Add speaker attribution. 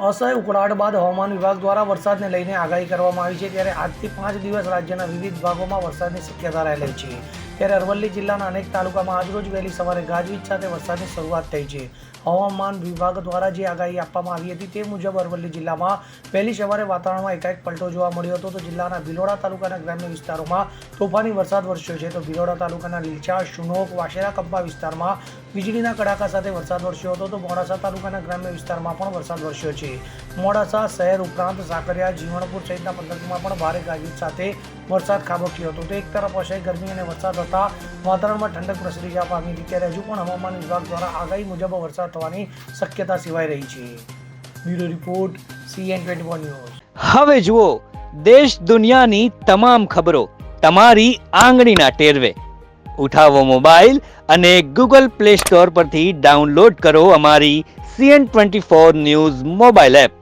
Speaker 1: અસહ્ય ઉકળાટ બાદ હવામાન વિભાગ દ્વારા વરસાદને લઈને આગાહી કરવામાં આવી છે, ત્યારે આજથી પાંચ દિવસ રાજ્યના વિવિધ ભાગોમાં વરસાદની શક્યતા રહેલી છે. ત્યારે અરવલ્લી જિલ્લાના અનેક તાલુકામાં આજરોજ વહેલી સવારે ગાજવીજ સાથે વરસાદની શરૂઆત થઈ છે. હવામાન વિભાગ દ્વારા જે આગાહી આપવામાં આવી હતી તે મુજબ અરવલ્લી જિલ્લામાં વહેલી સવારે વાતાવરણમાં એકાએક પલટો જોવા મળ્યો હતો. તો જિલ્લાના ભિલોડા તાલુકાના ગ્રામ્ય વિસ્તારોમાં તોફાની વરસાદ વરસ્યો છે. તો ભિલોડા તાલુકાના લીલચા શુનોક વાશેરા કંપા વિસ્તારમાં વીજળીના કડાકા સાથે વરસાદ વરસ્યો હતો. તો મોડાસા તાલુકાના ગ્રામ્ય વિસ્તારમાં પણ વરસાદ વરસ્યો છે. મોડાસા શહેર ઉપરાંત સાકરિયા, જીવણપુર સહિતના પંથકમાં પણ ભારે ગાજવીજ સાથે વરસાદ ખાબક્યો હતો. તો એક તરફ અસહ્ય ગરમી અને વરસાદ હતા. વાતાવરણમાં ઠંડક પ્રસરી જવા પામી હતી ત્યારે હજુ પણ હવામાન વિભાગ દ્વારા આગાહી મુજબ વરસાદ થવાની શક્યતા સિવાય રહી છે. Bureau report, CN twenty one news.
Speaker 2: હવે જુઓ, દેશ દુનિયાની તમામ ખબરો તમારી આંગળીના ટેરવે. ઉઠાવો મોબાઈલ અને ગૂગલ પ્લે સ્ટોર પરથી ડાઉનલોડ કરો અમારી CN twenty four news mobile app.